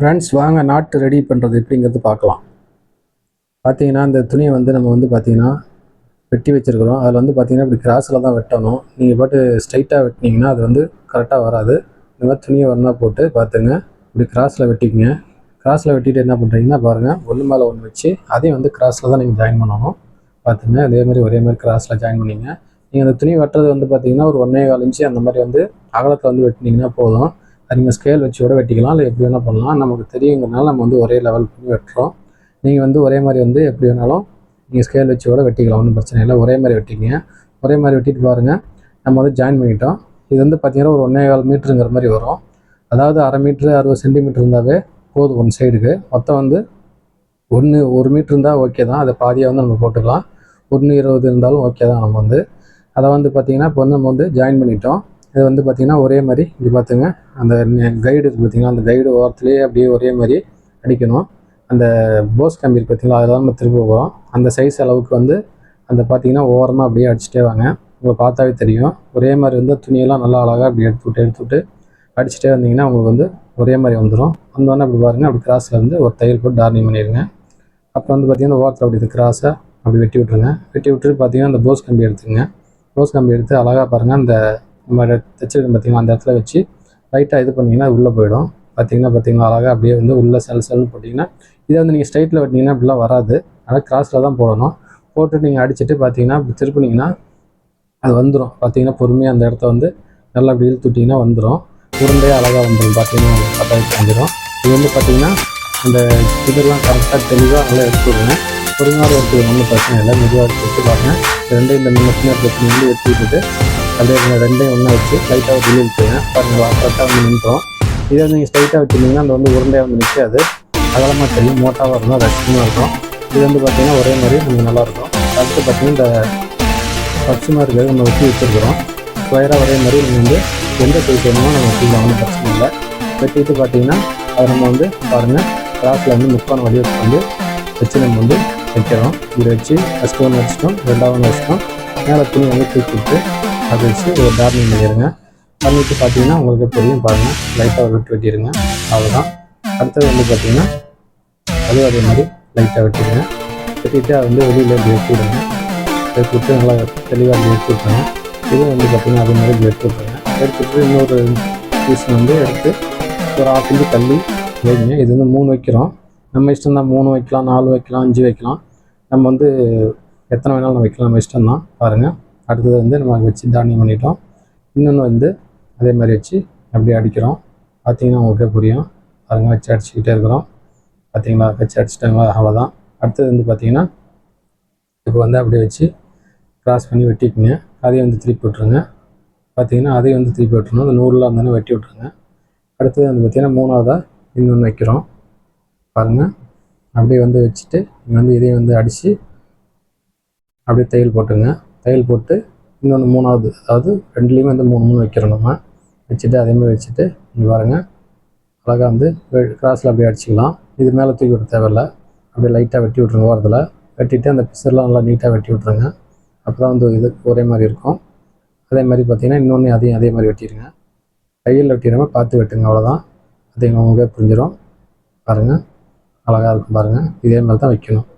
Friends வாங்க நாட்டு ready பண்ணுறது எப்படிங்கிறது பார்க்கலாம். பார்த்தீங்கன்னா இந்த துணியை வந்து நம்ம வந்து பார்த்தீங்கன்னா வெட்டி வச்சுருக்குறோம். அதில் வந்து பார்த்தீங்கன்னா இப்படி கிராஸில் தான் வெட்டணும். நீங்கள் பாட்டு ஸ்ட்ரைட்டாக வெட்டினீங்கன்னா அது வந்து கரெக்டாக வராது. இந்த மாதிரி துணியை ஒன்றா போட்டு பார்த்துங்க. இப்படி கிராஸில் வெட்டிக்கங்க. கிராஸில் வெட்டிட்டு என்ன பண்ணுறீங்கன்னா பாருங்கள் ஒன்று மேலே ஒன்று வச்சு அதையும் வந்து கிராஸில் தான் நீங்கள் ஜாயின் பண்ணணும். பார்த்துங்க. அதே மாதிரி ஒரே மாதிரி கிராஸில் ஜாயின் பண்ணிங்க. நீங்கள் அந்த துணி வெட்டுறது வந்து பார்த்தீங்கன்னா ஒரு ஒன்றே கால் இன்ச்சு அந்த மாதிரி வந்து அகலத்தில் வந்து வெட்டினீங்கன்னா போதும். அது நீங்கள் ஸ்கேல் வச்சு கூட வெட்டிக்கலாம். இல்லை எப்படி வேணால் பண்ணலாம். நமக்கு தெரியுங்கிறனால நம்ம வந்து ஒரே லெவல் பண்ணி வெட்டுறோம். நீங்கள் வந்து ஒரே மாதிரி வந்து எப்படி வேணாலும் நீங்கள் ஸ்கேல் வச்சு கூட வெட்டிக்கலாம். ஒன்றும் பிரச்சனை இல்லை. ஒரே மாதிரி வெட்டிங்க ஒரே மாதிரி வெட்டிட்டு பாருங்கள் நம்ம வந்து ஜாயின் பண்ணிட்டோம் இது வந்து பார்த்திங்கன்னா ஒரு ஒன்றே கால் மீட்டருங்கிற மாதிரி வரும். அதாவது அரை மீட்ரு அறுபது சென்டிமீட்டர் இருந்தாவே போதும் ஒன் சைடுக்கு மொத்தம் வந்து ஒன்று ஒரு மீட்ரு இருந்தால் ஓகே தான். அதை பாதியாக வந்து நம்ம போட்டுக்கலாம். ஒன்று இருபது இருந்தாலும் ஓகே தான் நம்ம வந்து. அதை வந்து பார்த்திங்கன்னா இப்போ வந்து நம்ம வந்து ஜாயின் பண்ணிட்டோம். இது வந்து பார்த்திங்கன்னா ஒரே மாதிரி இப்படி பார்த்துங்க அந்த கைடு இருக்குது பார்த்திங்கன்னா அந்த கைடு ஓரத்துலேயே அப்படியே ஒரே மாதிரி அடிக்கணும். அந்த போஸ் கம்பி இருக்குது பார்த்தீங்களா அதெல்லாம் நம்ம திரும்ப போகிறோம் அந்த சைஸ் அளவுக்கு வந்து அந்த பார்த்திங்கன்னா ஓரமாக அப்படியே அடிச்சுட்டே வாங்க. உங்களுக்கு பார்த்தாவே தெரியும். ஒரே மாதிரி இருந்தால் துணியெல்லாம் நல்லா அழகாக அப்படி எடுத்து விட்டு எடுத்து விட்டு அடிச்சுட்டே வந்தீங்கன்னா உங்களுக்கு வந்து ஒரே மாதிரி வந்துடும் வந்தோடனே அப்படி பாருங்கள் அப்படி கிராஸில் வந்து ஒரு தயிர் போட்டு டார்னிங் பண்ணிடுங்க. அப்புறம் வந்து பார்த்திங்கன்னா ஓரத்தில் அப்படி இது கிராஸை அப்படி வெட்டி விட்ருங்க வெட்டி விட்டுட்டு பார்த்தீங்கன்னா அந்த போஸ் கம்பி எடுத்துங்க போஸ் கம்பி எடுத்து அழகாக பாருங்கள் அந்த நம்ம தைச்சிருக்கோம் பார்த்தீங்கன்னா அந்த இடத்துல வச்சு லைட்டாக இது பண்ணிங்கன்னா உள்ளே போயிடும். பார்த்தீங்கன்னா பார்த்தீங்கன்னா அழகாக அப்படியே வந்து உள்ளே செல் செல்னு போட்டிங்கன்னா இதை வந்து நீங்கள் ஸ்ட்ரைட்டில் வெட்டினீங்கன்னா அப்படிலாம் வராது. அதனால் கிராஸில் தான் போடணும். போட்டு நீங்கள் அடிச்சுட்டு பார்த்தீங்கன்னா இப்படி திருப்பினீங்கன்னா அது வந்துடும் பார்த்தீங்கன்னா பொறுமையாக அந்த இடத்த வந்து நல்லா அப்படி இழுத்துட்டிங்கன்னா வந்துடும் உருண்டையே அழகாக வந்துடும் பார்த்தீங்கன்னா உங்களுக்கு வந்துடும் இது வந்து பார்த்தீங்கன்னா அந்த இதெல்லாம் கரெக்டாக தெளிவாக நல்லா எடுத்து விடுங்க. பொறுமையாக எடுத்து ஒன்றும் பிரச்சனை இல்லை. மெதுவாக எடுத்து விட்டு பாருங்கள் ரெண்டையும் இந்த முன்ன பிரச்சனை வந்து எடுத்துக்கிட்டு அப்படியே ரெண்டையும் ஒன்றா வச்சு லைட்டாக ஒரு வெளியே விட்டுருங்க. பாருங்கள் கரெக்டாக வந்து நின்றோம் இதை வந்து நீங்கள் ஸ்ட்ரைட்டாக வச்சுருந்தீங்கன்னா அந்த வந்து உருண்டையாக வந்து நிற்காது அகலமாக தெரியும் மோட்டாவாக இருந்தால் ரசிகமாக இருக்கும். இது வந்து பார்த்தீங்கன்னா ஒரே மாதிரி நமக்கு நல்லாயிருக்கும் அடுத்து பார்த்தீங்கன்னா இந்த பச்சுமா இருக்கிறது நம்ம வெட்டி வச்சுருக்குறோம். ஸ்கொயராக ஒரே மாதிரி நம்ம வந்து எந்த சைஸ் வேணுமோ நம்ம வச்சுக்கலாம் ஒன்றும் பிரச்சனை இல்லை. வெட்டிட்டு பார்த்தீங்கன்னா அதை நம்ம வந்து பாருங்கள் கிராஸில் வந்து முக்கான வழியை வந்து வச்சு நம்ம வந்து வைக்கிறோம். இதை வச்சு ஃபஸ்ட் ஒன்று வச்சுட்டோம் ரெண்டாவது வச்சுட்டோம் மேலே துணி வந்து தூக்கி விட்டு அதை வச்சு ஒரு டார்னிங் பண்ணிடுங்க பண்ணிட்டு பார்த்தீங்கன்னா உங்களுக்கு தெரியும் பாருங்கள் லைட்டாக விட்டு வெட்டிடுங்க அவ்வளோதான் அடுத்தது வந்து பார்த்தீங்கன்னா அது அதே மாதிரி லைட்டாக வெட்டிடுங்க வெட்டிட்டு அதை வந்து வெளியில் இப்படி வெட்டி விடுங்க எடுத்து விட்டு நல்லா தெளிவாக அப்படி எடுத்து விட்டுருங்க இதுவும் வந்து பார்த்தீங்கன்னா அதே மாதிரி இப்படி எடுத்து விட்ருங்க எடுத்துட்டு இன்னொரு பீஸ் வந்து எடுத்து ஒரு ஆஃப் இன்ச்சு தள்ளி வைங்க. இது வந்து மூணு வைக்கிறோம். நம்ம இஷ்டம் தான் மூணு வைக்கலாம் நாலு வைக்கலாம் அஞ்சு வைக்கலாம். நம்ம வந்து எத்தனை வேணாலும் நம்ம வைக்கலாம். நம்ம இஷ்டம் தான் பாருங்கள் அடுத்தது வந்து நம்ம வச்சு தானியம் பண்ணிட்டோம். இன்னொன்று வந்து அதே மாதிரி வச்சு அப்படியே அடிக்கிறோம். பார்த்தீங்கன்னா உங்களுக்கே புரியும். பாருங்கள் வச்சு அடிச்சுக்கிட்டே இருக்கிறோம். பார்த்தீங்களா வச்சு அடிச்சிட்டாங்களா? அவ்வளோதான் அடுத்தது வந்து பார்த்தீங்கன்னா இப்போ வந்து அப்படியே வச்சு க்ராஸ் பண்ணி வெட்டிக்குங்க. அதையும் வந்து திருப்பி விட்ருங்க பார்த்தீங்கன்னா அதையும் வந்து திருப்பி விட்டுருணும் அந்த நூறுலாம் இருந்தாலும் வெட்டி விட்ருங்க அடுத்தது வந்து பார்த்திங்கன்னா மூணாவதாக இன்னொன்று வைக்கிறோம். பாருங்கள் அப்படியே வந்து வச்சுட்டு நீங்கள் வந்து இதையும் வந்து அடித்து அப்படியே தையல் போட்டுங்க. தையல் போட்டு இன்னொன்று மூணாவது அதாவது ரெண்டுலேயுமே வந்து மூணு மூணு வைக்கிறோம் நம்ம. வச்சுட்டு அதேமாதிரி வச்சுட்டு இங்கே பாருங்கள் அழகாக வந்து கிராஸில் அப்படியே அடிச்சிக்கலாம். இது மேலே தூக்கி விட தேவையில்ல. அப்படியே லைட்டாக வெட்டி விட்ருங்க ஓரத்தில். வெட்டிட்டு அந்த பிசர்லாம் நல்லா நீட்டாக வெட்டி விட்ருங்க அப்போ தான் வந்து இது ஒரே மாதிரி இருக்கும். அதே மாதிரி பார்த்தீங்கன்னா இன்னொன்று அதையும் அதே மாதிரி வெட்டிடுங்க கையில் வெட்டிடாமல் பார்த்து வெட்டுங்க அவ்வளோதான் அது உங்களுக்கு புரிஞ்சிடும் பாருங்கள் அழகாக இருக்கும் பாருங்கள் இதே மாதிரி தான் வைக்கணும்.